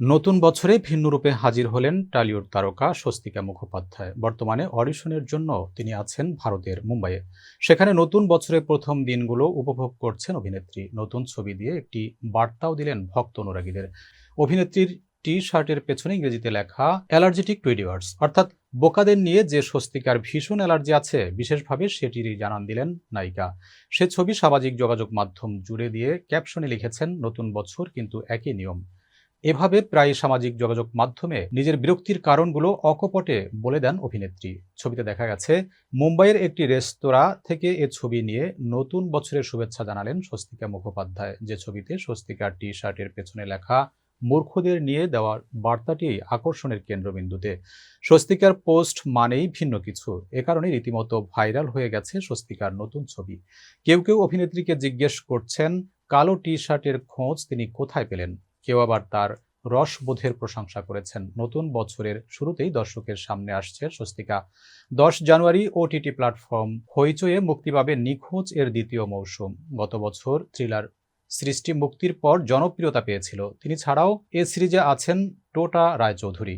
নতুন বছরে ভিন্ন রূপে হাজির হলেন টালিউড তারকা স্বস্তিকা মুখোপাধ্যায়। বর্তমানে অডিশনের জন্য তিনি আছেন ভারতের মুম্বাইয়ে। সেখানে নতুন বছরের প্রথম দিনগুলো উপভোগ করছেন অভিনেত্রী। নতুন ছবি দিয়ে একটি বার্তাও দিলেন ভক্ত অনুরাগীদের। অভিনেত্রীর টি শার্টের পেছনে ইংরেজিতে লেখা, অ্যালার্জেটিক টুইডিওয়ার্স অর্থাৎ বোকাদের নিয়ে যে স্বস্তিকার ভীষণ অ্যালার্জি আছে, বিশেষভাবে সেটিরই জানান দিলেন নায়িকা। সে ছবি সামাজিক যোগাযোগ মাধ্যম জুড়ে দিয়ে ক্যাপশনে লিখেছেন, নতুন বছর কিন্তু একই নিয়ম। এভাবে প্রায় সামাজিক যোগাযোগ মাধ্যমে নিজের বিরক্তির কারণগুলো অকপটে বলে দেন অভিনেত্রী। ছবিতে দেখা গেছে, মুম্বাইয়ের একটি রেস্তোরাঁ থেকে এ ছবি নিয়ে নতুন বছরের শুভেচ্ছা জানালেন স্বস্তিকা মুখোপাধ্যায়। যে ছবিতে স্বস্তিকার টি শার্টের পেছনে লেখা, মূর্খদের নিয়ে দেওয়ার বার্তাটি আকর্ষণের কেন্দ্রবিন্দুতে। স্বস্তিকার পোস্ট মানেই ভিন্ন কিছু। এ কারণে রীতিমতো ভাইরাল হয়ে গেছে স্বস্তিকার নতুন ছবি। কেউ কেউ অভিনেত্রীকে জিজ্ঞেস করছেন, কালো টি শার্টের খোঁজ তিনি কোথায় পেলেন? কেউ আবার তার রসবোধের প্রশংসা করেছেন। নতুন বছরের শুরুতেই দর্শকের সামনে আসছে স্বস্তিকা। দশ জানুয়ারি ওটিটি প্ল্যাটফর্ম হইচয়ে মুক্তি পাবে নিখোঁজ এর দ্বিতীয় মৌসুম। গত বছর থ্রিলার সৃষ্টি মুক্তির পর জনপ্রিয়তা পেয়েছিল। তিনি ছাড়াও এ সিরিজে আছেন টোটা রায়চৌধুরী।